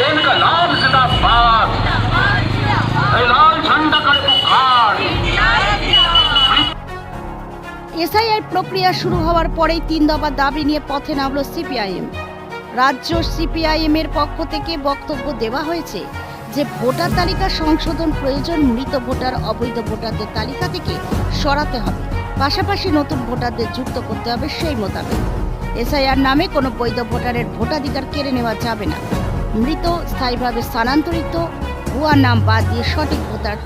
इनकलाब जिंदाबाद ए लाल झंडा का पुकार এসআইআর প্রক্রিয়া শুরু হওয়ার পরেই তিন দফা দাবি নিয়ে পথে নামল সিপিআইএম রাজ্য সিপিআইএম এর পক্ষ থেকে বক্তব্য দেওয়া হয়েছে যে ভোটার তালিকা সংশোধন প্রয়োজন মৃত ভোটার অবৈধ ভোটারদের তালিকা থেকে সরাতে হবে পাশাপাশি নতুন ভোটারদের যুক্ত করতে হবে সেই মোতাবেক এসআইআর নামে কোনো বৈধ ভোটারের ভোটাধিকার কেড়ে নেওয়া যাবে না মৃত, স্থায়ীভাবে স্থানান্তরিত, ভুয়া নাম বাদ দিয়ে সঠিক ভোটার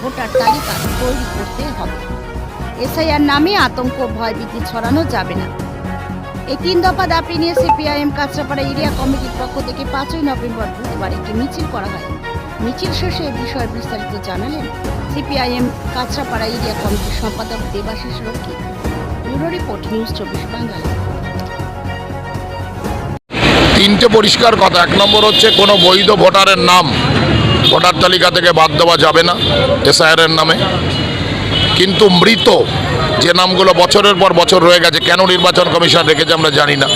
ভোটার তালিকা তৈরি করতে হবে। এসআইআর নামে আতঙ্ক ভয়ভীতি ছড়ানো যাবে না। এই তিন দফা দাবি নিয়ে সিপিআইএম কাঁচরাপাড়া এরিয়া কমিটির পক্ষ থেকে পাঁচই নভেম্বর বুধবার একটি মিছিল করা হয়। মিছিল শেষে এ বিষয়ে বিস্তারিত জানালেন সিপিআইএম কাঁচরাপাড়া এরিয়া কমিটির সম্পাদক দেবাশিস রক্ষী ব্যুরো রিপোর্ট, নিউজ চব্বিশ বাংলা। তিনটে পরিষ্কার কথা। এক নম্বর হচ্ছে কোনো বৈধ ভোটারের নাম ভোটার তালিকা থেকে বাদ দেওয়া যাবে না এসআইআরের নামে। কিন্তু মৃত যে নামগুলো বছরের পর বছর রয়ে গেছে, কেন নির্বাচন কমিশন রেখেছে আমরা জানি না।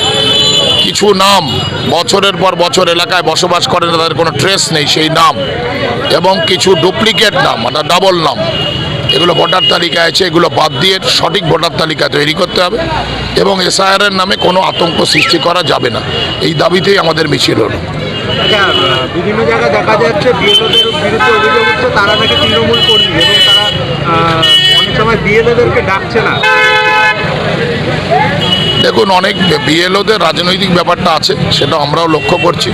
কিছু নাম বছরের পর বছর এলাকায় বসবাস করে না, তাদের কোনো ট্রেস নেই সেই নাম। এবং কিছু ডুপ্লিকেট নাম অর্থাৎ ডাবল নাম। এগুলো ভোটার তালিকায় আছে এগুলো বাদ দিয়ে সঠিক ভোটার তালিকা তৈরি করতে হবে এবং এসআইআরের নামে কোনো আতঙ্ক সৃষ্টি করা যাবে না। এই দাবিতেই আমাদের মিছিল হলো। আচ্ছা বিভিন্ন জায়গায় দেখা যাচ্ছে বিএলওদের বিরুদ্ধে অভিযোগ হচ্ছে তারা নাকি তৃণমূল কর্মী এবং তারা অনেক সময় বিএলওদেরকে ডাকছে না। দেখুন অনেক বিএলওদের রাজনৈতিক ব্যাপারটা আছে সেটা আমরাও লক্ষ্য করছি।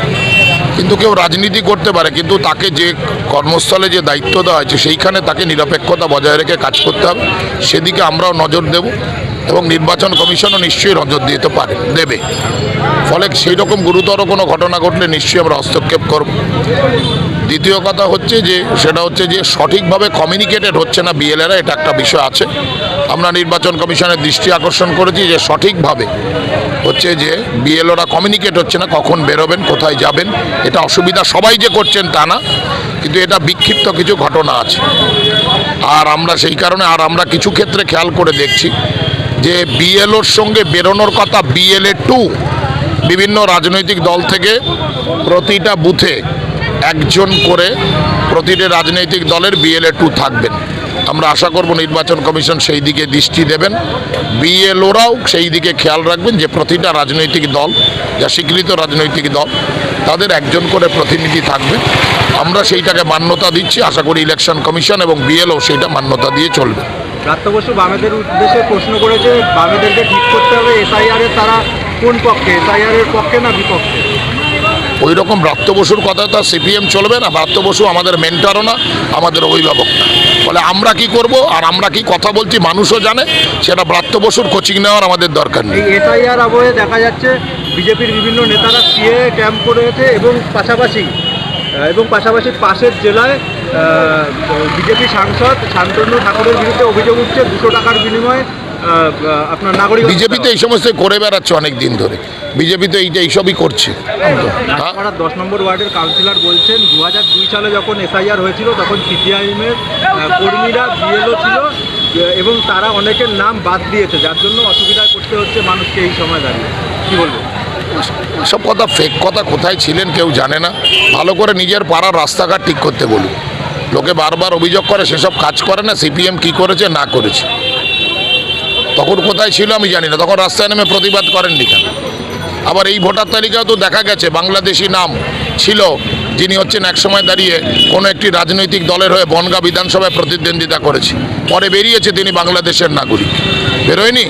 কিন্তু কেউ রাজনীতি করতে পারে, কিন্তু তাকে যে কর্মস্থলে যে দায়িত্ব দেওয়া হয়েছে, সেইখানে তাকে নিরপেক্ষতা বজায় রেখে কাজ করতে হবে। সেদিকে আমরাও নজর দেব এবং নির্বাচন কমিশনও নিশ্চয়ই নজর দিতে পারে, দেবে। ফলে সেই রকম গুরুতর কোনো ঘটনা ঘটলে নিশ্চয়ই আমরা হস্তক্ষেপ করব। দ্বিতীয় কথা হচ্ছে যে, সেটা হচ্ছে যে সঠিকভাবে কমিউনিকেটেড হচ্ছে না বিএলএরা এটা একটা বিষয় আছে। আমরা নির্বাচন কমিশনের দৃষ্টি আকর্ষণ করেছি যে সঠিকভাবে হচ্ছে যে বিএলওরা কমিউনিকেট হচ্ছে না, কখন বেরোবেন, কোথায় যাবেন, এটা অসুবিধা সবাই যে করছেন তা না, কিন্তু এটা বিক্ষিপ্ত কিছু ঘটনা আছে। আর আমরা সেই কারণে, আর আমরা কিছু ক্ষেত্রে খেয়াল করে দেখছি যে বিএলওর সঙ্গে বেরোনোর কথা বিএলএ টু বিভিন্ন রাজনৈতিক দল থেকে প্রতিটা বুথে একজন করে প্রতিটি রাজনৈতিক দলের বিএলএ টু থাকবেন। আমরা আশা করব নির্বাচন কমিশন সেই দিকে দৃষ্টি দেবেন। বিএলওরাও সেই দিকে খেয়াল রাখবেন যে প্রতিটা রাজনৈতিক দল, যা স্বীকৃত রাজনৈতিক দল, তাদের একজন করে প্রতিনিধি থাকবে। আমরা সেইটাকে মান্যতা দিচ্ছি। আশা করি ইলেকশন কমিশন এবং বিএলও সেইটা মান্যতা দিয়ে চলবে। প্রশ্ন করেছে ঠিক করতে হবে তারা কোন পক্ষে? পক্ষে না বিপক্ষে? ওই রকম ব্রাত্য বসুর কথা তো সিপিএম চলবে না, ব্রাত্য বসু আমাদের মেন্টারও না, আমাদের অভিভাবক না। ফলে আমরা কি করব আর আমরা কি কথা বলছি মানুষও জানে, সেটা ব্রাত্য বসুর কোচিং নেওয়ার আমাদের দরকার নেই। এই এসআইআর আবহে দেখা যাচ্ছে বিজেপির বিভিন্ন নেতারা সিএ ক্যাম্প করেছে এবং পাশাপাশি এবং পাশাপাশি পাশের জেলায় বিজেপি সাংসদ শান্তনু ঠাকুরের বিরুদ্ধে অভিযোগ উঠছে দুশো টাকার বিনিময়ে। আপনার নাগরিক বিজেপিতে এই সমস্ত করে বেড়াচ্ছে অনেক দিন ধরে। বিজেপিতে এইটা এইসবই করছে। হ্যাঁ? দশ নম্বর ওয়ার্ডের কাউন্সিলর বলছেন দু সালে যখন এসআইআর হয়েছিল তখন সিপিআইএমের কর্মীরা বিএলও ছিল এবং তারা অনেকের নাম বাদ দিয়েছে যার জন্য অসুবিধায় পড়তে হচ্ছে মানুষকে এই সময় দাঁড়িয়ে। কি বলব সব কথা ফেক কথা কোথায় ছিলেন কেউ জানে না। ভালো করে নিজের পাড়ার রাস্তাঘাট ঠিক করতে বলুন। লোকে বারবার অভিযোগ করে সেসব কাজ করে না সিপিএম কি করেছে না করেছে। তখন কোথায় ছিল আমি জানি না। তখন রাস্তায় নেমে প্রতিবাদ করেননি কেন? আবার এই ভোটার তালিকাও তো দেখা গেছে, বাংলাদেশি নাম ছিল, যিনি হচ্ছেন একসময় দাঁড়িয়ে কোনো একটি রাজনৈতিক দলের হয়ে বনগা বিধানসভায় প্রতিদ্বন্দ্বিতা করেছে পরে বেরিয়েছে তিনি বাংলাদেশের নাগরিক। বেরোয়নি?